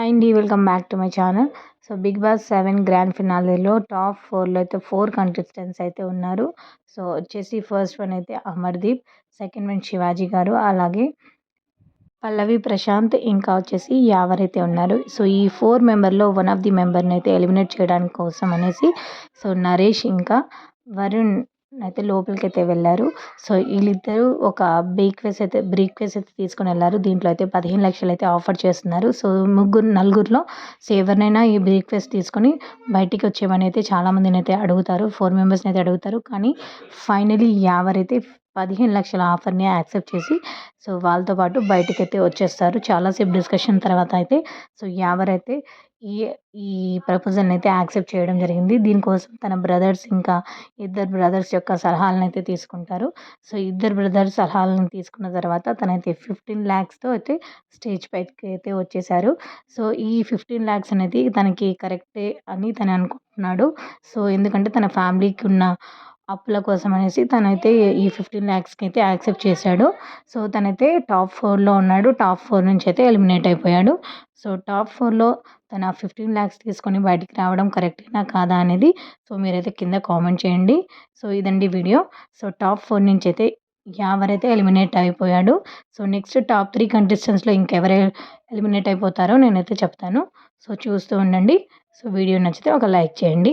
And welcome back to my channel. So Bigg Boss seven grand ఫినాలేలో top ఫోర్లో అయితే four contestants అయితే ఉన్నారు. So వచ్చేసి ఫస్ట్ వన్ అయితే అమర్దీప్ సెకండ్ వన్ శివాజీ గారు అలాగే పల్లవి ప్రశాంత్ ఇంకా వచ్చేసి యావరైతే ఉన్నారు. సో ఈ ఫోర్ మెంబర్లో వన్ ఆఫ్ ది మెంబర్ని అయితే ఎలిమినేట్ చేయడానికి కోసం అనేసి సో నరేష్ ఇంకా వరుణ్ అయితే లోపలికి అయితే వెళ్ళారు. సో వీళ్ళిద్దరూ ఒక బ్రేక్ఫాస్ట్ అయితే బ్రేక్ఫాస్ట్ అయితే తీసుకొని వెళ్ళారు. దీంట్లో అయితే పదిహేను లక్షలు అయితే ఆఫర్ చేస్తున్నారు. సో ముగ్గురు నలుగురిలో సో ఎవరినైనా ఈ బ్రేక్ఫాస్ట్ తీసుకొని బయటికి వచ్చేవని అయితే చాలామందిని అయితే అడుగుతారు. ఫోర్ మెంబర్స్ని అయితే అడుగుతారు. కానీ ఫైనలీ ఎవరైతే పదిహేను లక్షల ఆఫర్ని యాక్సెప్ట్ చేసి సో వాళ్ళతో పాటు బయటకు అయితే వచ్చేస్తారు చాలాసేపు డిస్కషన్ తర్వాత అయితే సో ఎవరైతే ఈ ఈ ప్రపోజల్ని అయితే యాక్సెప్ట్ చేయడం జరిగింది. దీనికోసం తన బ్రదర్స్ ఇంకా ఇద్దరు బ్రదర్స్ యొక్క సలహాలను అయితే తీసుకుంటారు. సో ఇద్దరు బ్రదర్స్ సలహాలను తీసుకున్న తర్వాత తనైతే ఫిఫ్టీన్ ల్యాక్స్తో అయితే స్టేజ్ పైకి అయితే వచ్చేసారు. సో ఈ ఫిఫ్టీన్ ల్యాక్స్ అనేది తనకి కరెక్టే అని తను అనుకుంటున్నాడు. సో ఎందుకంటే తన ఫ్యామిలీకి ఉన్న అప్పుల కోసం అనేసి తనైతే ఈ ఫిఫ్టీన్ ల్యాక్స్కి అయితే యాక్సెప్ట్ చేశాడు. సో తనైతే టాప్ ఫోర్లో ఉన్నాడు. టాప్ ఫోర్ నుంచి అయితే ఎలిమినేట్ అయిపోయాడు. సో టాప్ ఫోర్లో తన ఫిఫ్టీన్ ల్యాక్స్ తీసుకొని బయటికి రావడం కరెక్టేనా కాదా అనేది సో మీరైతే కింద కామెంట్ చేయండి. సో ఇదండి వీడియో. సో టాప్ ఫోర్ నుంచి అయితే ఎవరైతే ఎలిమినేట్ అయిపోయాడు. సో నెక్స్ట్ టాప్ త్రీ కంటెస్టెంట్స్లో ఇంకెవరు ఎలిమినేట్ అయిపోతారో నేనైతే చెప్తాను. సో చూస్తూ ఉండండి. సో వీడియో నచ్చితే ఒక లైక్ చేయండి.